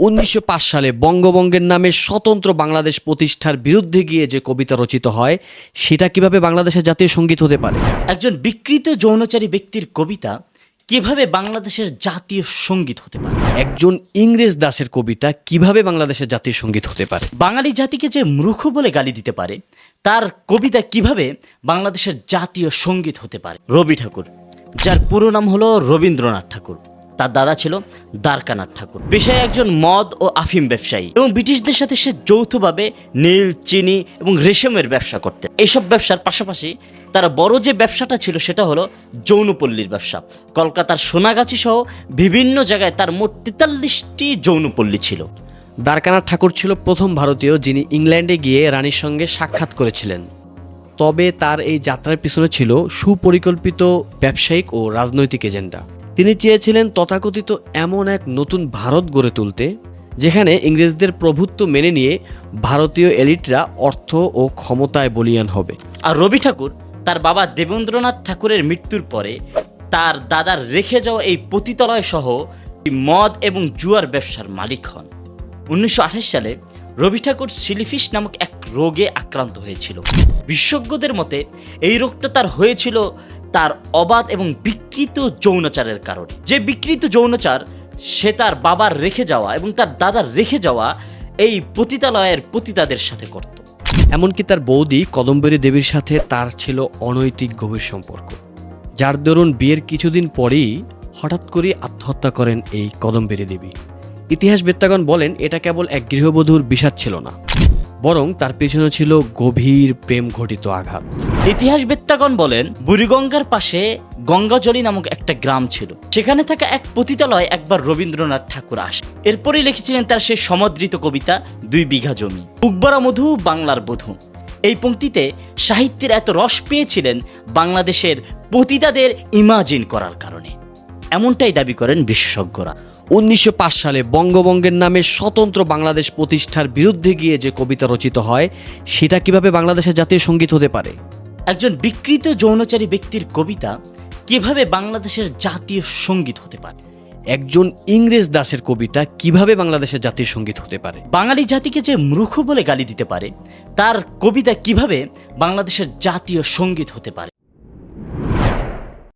উনিশশো পাঁচ সালে বঙ্গবঙ্গের নামে স্বতন্ত্র বাংলাদেশ প্রতিষ্ঠার বিরুদ্ধে গিয়ে যে কবিতা রচিত হয় সেটা কীভাবে বাংলাদেশের জাতীয় সংগীত হতে পারে? একজন বিকৃত যৌনচারী ব্যক্তির কবিতা কীভাবে বাংলাদেশের জাতীয় সংগীত হতে পারে? একজন ইংরেজ দাসের কবিতা কীভাবে বাংলাদেশের জাতীয় সংগীত হতে পারে? বাঙালি জাতিকে যে মূর্খ বলে গালি দিতে পারে তার কবিতা কীভাবে বাংলাদেশের জাতীয় সংগীত হতে পারে? রবি ঠাকুর যার পুরো নাম হলো রবীন্দ্রনাথ ঠাকুর। তার দাদা ছিল দ্বারকানাথ ঠাকুর। পেশায় একজন মদ ও আফিম ব্যবসায়ী এবং ব্রিটিশদের সাথে সে যৌথভাবে নীল, চিনি এবং রেশমের ব্যবসা করতেন এইসব ব্যবসার পাশাপাশি তার বড় যে ব্যবসাটা ছিল সেটা হলো যৌনপল্লীর ব্যবসা। কলকাতার সোনাগাছি সহ বিভিন্ন জায়গায় তার মোট তেতাল্লিশটি যৌনপল্লী ছিল। দ্বারকানাথ ঠাকুর ছিল প্রথম ভারতীয় যিনি ইংল্যান্ডে গিয়ে রানীর সঙ্গে সাক্ষাৎ করেছিলেন। তবে তার এই যাত্রার পিছনে ছিল সুপরিকল্পিত ব্যবসায়িক ও রাজনৈতিক এজেন্ডা। তিনি চেয়েছিলেন তথাকথিত এমন এক নতুন ভারত গড়ে তুলতে, যেখানে ইংরেজদের প্রভুত্ব মেনে নিয়ে ভারতীয় এলিটরা অর্থ ও ক্ষমতায় বলিয়ান হবে। আর রবি ঠাকুর তার বাবা দেবেন্দ্রনাথ ঠাকুরের মৃত্যুর পরে তার দাদার রেখে যাওয়া এই পতিতলয় সহ মদ এবং জুয়ার ব্যবসার মালিক হন। উনিশশো আঠাশ সালে রবি ঠাকুর সিলিফিস নামক এক রোগে আক্রান্ত হয়েছিল। বিশেষজ্ঞদের মতে এই রোগটা তার হয়েছিল তার অবাধ এবং বিকৃত যৌনাচারের কারণে। যে বিকৃত যৌনাচার সে তার বাবার রেখে যাওয়া এবং তার দাদার রেখে যাওয়া এই পতিতালয়ের পতিতাদের সাথে করত। এমনকি তার বৌদি কদম্বরী দেবীর সাথে তার ছিল অনৈতিক গভীর সম্পর্ক। যার দরুন বিয়ের কিছুদিন পরেই হঠাৎ করে আত্মহত্যা করেন এই কদম্বরী দেবী। ইতিহাসবেত্তাগণ বলেন, এটা কেবল এক গৃহবধূর বিষাদ ছিল না। বরং তার পেছনে ছিল গভীর প্রেম ঘটিত আঘাত। ইতিহাসবেত্তাগণ বলেন, বুড়িগঙ্গার পাশে গঙ্গাজলি নামক একটা গ্রাম ছিল। সেখানে থাকা এক পতিতালয় একবার রবীন্দ্রনাথ ঠাকুর আসে। এরপরেই লিখেছিলেন তার সেই সমাদৃত কবিতা, দুই বিঘা জমি। উকবরা মধু, বাংলার বধূ। এই পংক্তিতে সাহিত্যের এত রস পেয়েছিলেন বাংলাদেশের পতিতাদের ইমাজিন করার কারণে। এমনটাই দাবি করেন বিশেষজ্ঞরা। উনিশশো পাঁচ সালে বঙ্গবঙ্গের নামে স্বতন্ত্র বাংলাদেশ প্রতিষ্ঠার বিরুদ্ধে গিয়ে যে কবিতা রচিত হয় সেটা কীভাবে বাংলাদেশের জাতীয় সংগীত হতে পারে? একজন বিকৃত যৌনচারী ব্যক্তির কবিতা কীভাবে বাংলাদেশের জাতীয় সংগীত হতে পারে? একজন ইংরেজ দাসের কবিতা কীভাবে বাংলাদেশের জাতীয় সংগীত হতে পারে? বাঙালি জাতিকে যে মূর্খ বলে গালি দিতে পারে তার কবিতা কীভাবে বাংলাদেশের জাতীয় সংগীত হতে পারে?